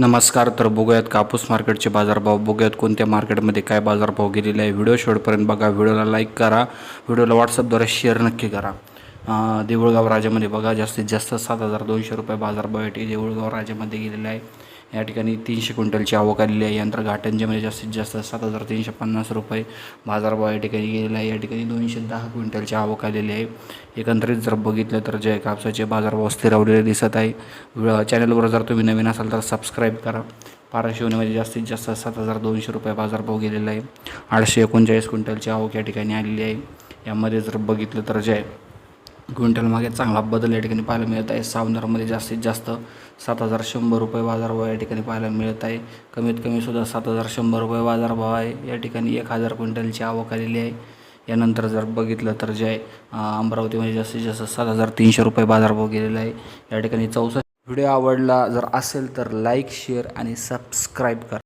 नमस्कार तर बघूयात कापूस मार्केटचे बाजारभाव. बघूयात कोणत्या मार्केटमध्ये काय बाजारभाव गेलेले आहे. व्हिडिओ शेवटपर्यंत बघा. व्हिडिओला लाईक करा. व्हिडिओला व्हॉट्सअपद्वारे शेअर नक्की करा. देऊळगाव राजामध्ये बघा जास्तीत जास्त सात हजार दोनशे रुपये बाजारभाव आहे. देऊळगाव राजामध्ये गेलेला आहे. या ठिकाणी तीनशे क्विंटलची आवक आलेली आहे. यानंतर घाटंजेमध्ये जास्तीत जास्त सात हजार तीनशे पन्नास रुपये बाजारभाव या ठिकाणी गेलेला आहे. या ठिकाणी दोनशे दहा क्विंटलची आवक आलेली आहे. एकंदरीत जर बघितलं तर जे कापसाचे बाजारभाव स्थिरावलेले दिसत आहे. चॅनलवर जर तुम्ही नवीन असाल तर सबस्क्राईब करा. पाराशिवनीमध्ये जास्तीत जास्त सात हजार दोनशे रुपये बाजारभाव गेलेला आहे. आठशे एकोणचाळीस क्विंटलची आवक या ठिकाणी आलेली आहे. यामध्ये जर बघितलं तर जे क्विंटलमागे क्विंटल मागे चांगला बदल या ठिकाणी पाहायला मिळत आहे. सावनरमध्ये जास्तीत जास्त सात हजार शंभर रुपये बाजारभाव या ठिकाणी पाहायला मिळत आहे. कमीत कमी सुद्धा सात हजार शंभर रुपये बाजारभाव आहे. या ठिकाणी एक हजार क्विंटलची आवक आलेली आहे. यानंतर जर बघितलं तर जे आहे अमरावतीमध्ये जास्तीत जास्त सात हजार तीनशे रुपये बाजारभाव गेलेला आहे. या ठिकाणी चौसष्ट व्हिडिओ आवडला जर असेल तर लाईक शेअर आणि सबस्क्राईब करा.